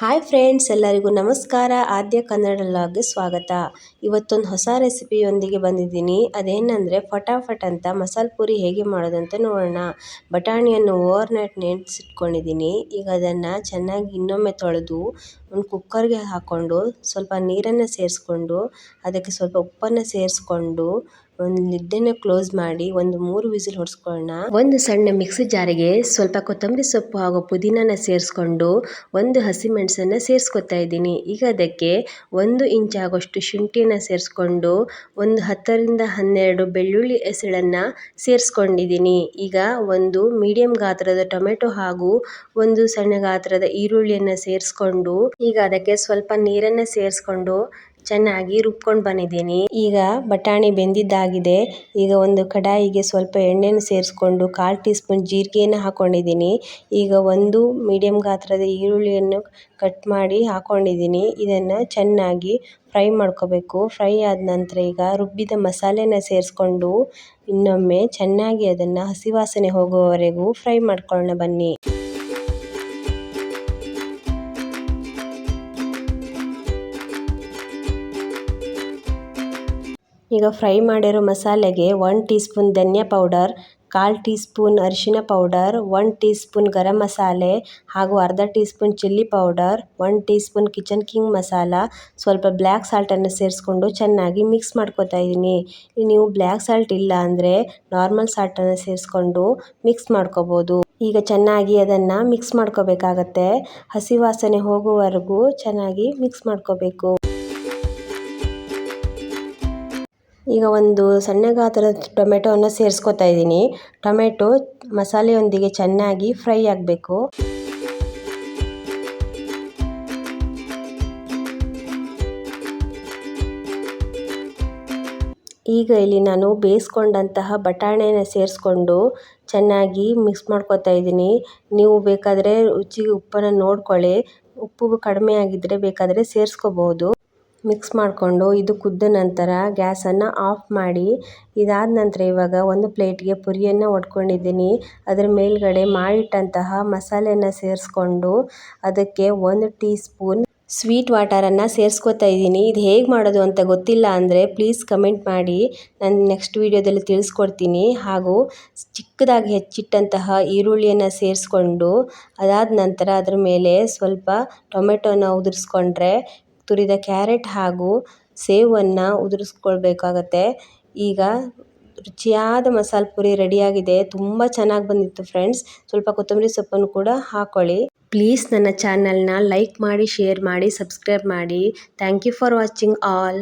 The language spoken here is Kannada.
ಹಾಯ್ ಫ್ರೆಂಡ್ಸ್, ಎಲ್ಲರಿಗೂ ನಮಸ್ಕಾರ. ಆದ್ಯ ಕನ್ನಡ ಲಾಗ್ಗೆ ಸ್ವಾಗತ. ಇವತ್ತೊಂದು ಹೊಸ ರೆಸಿಪಿಯೊಂದಿಗೆ ಬಂದಿದ್ದೀನಿ. ಅದೇನೆಂದರೆ ಫಟಾಫಟ್ ಅಂತ ಮಸಾಲೆ ಪೂರಿ ಹೇಗೆ ಮಾಡೋದಂತ ನೋಡೋಣ. ಬಟಾಣಿಯನ್ನು ಓವರ್ ನೈಟ್ ನೆನೆಸಿಟ್ಕೊಂಡಿದ್ದೀನಿ. ಈಗ ಅದನ್ನು ಚೆನ್ನಾಗಿ ಇನ್ನೊಮ್ಮೆ ತೊಳೆದು ಒಂದು ಕುಕ್ಕರ್ಗೆ ಹಾಕ್ಕೊಂಡು ಸ್ವಲ್ಪ ನೀರನ್ನು ಸೇರಿಸ್ಕೊಂಡು, ಅದಕ್ಕೆ ಸ್ವಲ್ಪ ಉಪ್ಪನ್ನು ಸೇರಿಸ್ಕೊಂಡು ಒಂದು ಲಿಡ್ಡನ್ನು ಕ್ಲೋಸ್ ಮಾಡಿ ಒಂದು ಮೂರು ವಿಸಿಲ್ ಹೊಡ್ಸ್ಕೊಳ್ಳೋಣ. ಒಂದು ಸಣ್ಣ ಮಿಕ್ಸಿ ಜಾರಿಗೆ ಸ್ವಲ್ಪ ಕೊತ್ತಂಬರಿ ಸೊಪ್ಪು ಹಾಗೂ ಪುದೀನನ ಸೇರಿಸ್ಕೊಂಡು ಒಂದು ಹಸಿಮೆಣಸನ್ನು ಸೇರಿಸ್ಕೊತಾ ಇದ್ದೀನಿ. ಈಗ ಅದಕ್ಕೆ ಒಂದು ಇಂಚ್ ಆಗೋಷ್ಟು ಶುಂಠಿನ ಸೇರಿಸ್ಕೊಂಡು ಒಂದು ಹತ್ತರಿಂದ ಹನ್ನೆರಡು ಬೆಳ್ಳುಳ್ಳಿ ಎಸಳನ್ನು ಸೇರಿಸ್ಕೊಂಡಿದ್ದೀನಿ. ಈಗ ಒಂದು ಮೀಡಿಯಂ ಗಾತ್ರದ ಟೊಮೆಟೊ ಹಾಗೂ ಒಂದು ಸಣ್ಣ ಗಾತ್ರದ ಈರುಳ್ಳಿಯನ್ನು ಸೇರಿಸ್ಕೊಂಡು ಈಗ ಅದಕ್ಕೆ ಸ್ವಲ್ಪ ನೀರನ್ನು ಸೇರಿಸ್ಕೊಂಡು ಚೆನ್ನಾಗಿ ರುಬ್ಕೊಂಡು ಬಂದಿದ್ದೀನಿ. ಈಗ ಬಟಾಣಿ ಬೆಂದಿದ್ದಾಗಿದೆ. ಈಗ ಒಂದು ಕಡಾಯಿಗೆ ಸ್ವಲ್ಪ ಎಣ್ಣೆನ ಸೇರಿಸ್ಕೊಂಡು ಕಾಲು ಟೀ ಸ್ಪೂನ್ ಜೀರಿಗೆನ ಹಾಕ್ಕೊಂಡಿದ್ದೀನಿ ಈಗ ಒಂದು ಮೀಡಿಯಂ ಗಾತ್ರದ ಈರುಳ್ಳಿಯನ್ನು ಕಟ್ ಮಾಡಿ ಹಾಕ್ಕೊಂಡಿದ್ದೀನಿ ಇದನ್ನು ಚೆನ್ನಾಗಿ ಫ್ರೈ ಮಾಡ್ಕೋಬೇಕು. ಫ್ರೈ ಆದ ನಂತರ ಈಗ ರುಬ್ಬಿದ ಮಸಾಲೆನ ಸೇರಿಸ್ಕೊಂಡು ಇನ್ನೊಮ್ಮೆ ಚೆನ್ನಾಗಿ ಅದನ್ನು ಹಸಿವಾಸನೆ ಹೋಗುವವರೆಗೂ ಫ್ರೈ ಮಾಡ್ಕೊಳ್ಳೋಣ ಬನ್ನಿ. ಈಗ ಫ್ರೈ ಮಾಡಿರೋ ಮಸಾಲೆಗೆ ಒನ್ ಟೀ ಸ್ಪೂನ್ ಧನಿಯಾ ಪೌಡರ್, ಕಾಲು ಟೀ ಸ್ಪೂನ್ ಅರಿಶಿನ powder one teaspoon garam masala ಹಾಗೂ ಅರ್ಧ teaspoon chilli powder one teaspoon Kitchen King masala, ಸ್ವಲ್ಪ ಬ್ಲ್ಯಾಕ್ ಸಾಲ್ಟನ್ನು ಸೇರಿಸ್ಕೊಂಡು ಚೆನ್ನಾಗಿ ಮಿಕ್ಸ್ ಮಾಡ್ಕೊತಾ ಇದ್ದೀನಿ ನೀವು ಬ್ಲ್ಯಾಕ್ ಸಾಲ್ಟ್ ಇಲ್ಲ ಅಂದರೆ ನಾರ್ಮಲ್ ಸಾಲ್ಟನ್ನು ಸೇರಿಸ್ಕೊಂಡು ಮಿಕ್ಸ್ ಮಾಡ್ಕೋಬೋದು. ಈಗ ಚೆನ್ನಾಗಿ ಅದನ್ನು ಮಿಕ್ಸ್ ಮಾಡ್ಕೋಬೇಕಾಗತ್ತೆ. ಹಸಿ ವಾಸನೆ ಹೋಗುವವರೆಗೂ ಚೆನ್ನಾಗಿ ಮಿಕ್ಸ್ ಮಾಡ್ಕೋಬೇಕು. ಈಗ ಒಂದು ಸಣ್ಣ ಗಾತ್ರದ ಟೊಮೆಟೊವನ್ನು ಸೇರಿಸ್ಕೊತಾ ಇದ್ದೀನಿ. ಟೊಮೆಟೊ ಮಸಾಲೆಯೊಂದಿಗೆ ಚೆನ್ನಾಗಿ ಫ್ರೈ ಆಗಬೇಕು. ಈಗ ಇಲ್ಲಿ ನಾನು ಬೇಯಿಸ್ಕೊಂಡಂತಹ ಬಟಾಣೆನ ಸೇರಿಸ್ಕೊಂಡು ಚೆನ್ನಾಗಿ ಮಿಕ್ಸ್ ಮಾಡ್ಕೊತಾ ಇದ್ದೀನಿ. ನೀವು ಬೇಕಾದರೆ ರುಚಿಗೆ ಉಪ್ಪನ್ನು ನೋಡ್ಕೊಳ್ಳಿ. ಉಪ್ಪು ಕಡಿಮೆ ಆಗಿದ್ದರೆ ಬೇಕಾದರೆ ಸೇರಿಸ್ಕೋಬೋದು ಮಿಕ್ಸ್ ಮಾಡಿಕೊಂಡು ಇದು ಕುದ್ದ ನಂತರ ಗ್ಯಾಸನ್ನು ಆಫ್ ಮಾಡಿ, ಇದಾದ ನಂತರ ಇವಾಗ ಒಂದು ಪ್ಲೇಟ್ಗೆ ಪುರಿಯನ್ನು ಒಡ್ಕೊಂಡಿದ್ದೀನಿ. ಅದರ ಮೇಲ್ಗಡೆ ಮಾಡಿಟ್ಟಂತಹ ಮಸಾಲೆಯನ್ನು ಸೇರಿಸ್ಕೊಂಡು ಅದಕ್ಕೆ ಒಂದು ಟೀ ಸ್ಪೂನ್ ಸ್ವೀಟ್ ವಾಟರನ್ನು ಸೇರಿಸ್ಕೋತಾ ಇದ್ದೀನಿ. ಇದು ಹೇಗೆ ಮಾಡೋದು ಅಂತ ಗೊತ್ತಿಲ್ಲ ಅಂದರೆ ಪ್ಲೀಸ್ ಕಮೆಂಟ್ ಮಾಡಿ, ನಾನು ನೆಕ್ಸ್ಟ್ ವೀಡಿಯೋದಲ್ಲಿ ತಿಳಿಸ್ಕೊಡ್ತೀನಿ. ಹಾಗೂ ಚಿಕ್ಕದಾಗಿ ಹೆಚ್ಚಿಟ್ಟಂತಹ ಈರುಳ್ಳಿಯನ್ನು ಸೇರಿಸ್ಕೊಂಡು ಅದಾದ ನಂತರ ಅದರ ಮೇಲೆ ಸ್ವಲ್ಪ ಟೊಮೆಟೊನ ಉದುರಿಸ್ಕೊಂಡ್ರೆ ತುರಿದ ಕ್ಯಾರೆಟ್ ಹಾಗೂ ಸೇವನ್ನು ಉದುರಿಸ್ಕೊಳ್ಬೇಕಾಗತ್ತೆ. ಈಗ ರುಚಿಯಾದ ಮಸಾಲೆ ಪುರಿ ರೆಡಿಯಾಗಿದೆ. ತುಂಬ ಚೆನ್ನಾಗಿ ಬಂದಿತ್ತು ಫ್ರೆಂಡ್ಸ್. ಸ್ವಲ್ಪ ಕೊತ್ತಂಬರಿ ಸೊಪ್ಪನ್ನು ಕೂಡ ಹಾಕೊಳ್ಳಿ. ಪ್ಲೀಸ್ ನನ್ನ ಚಾನಲ್ನ ಲೈಕ್ ಮಾಡಿ, ಶೇರ್ ಮಾಡಿ, ಸಬ್ಸ್ಕ್ರೈಬ್ ಮಾಡಿ. Thank you for watching all.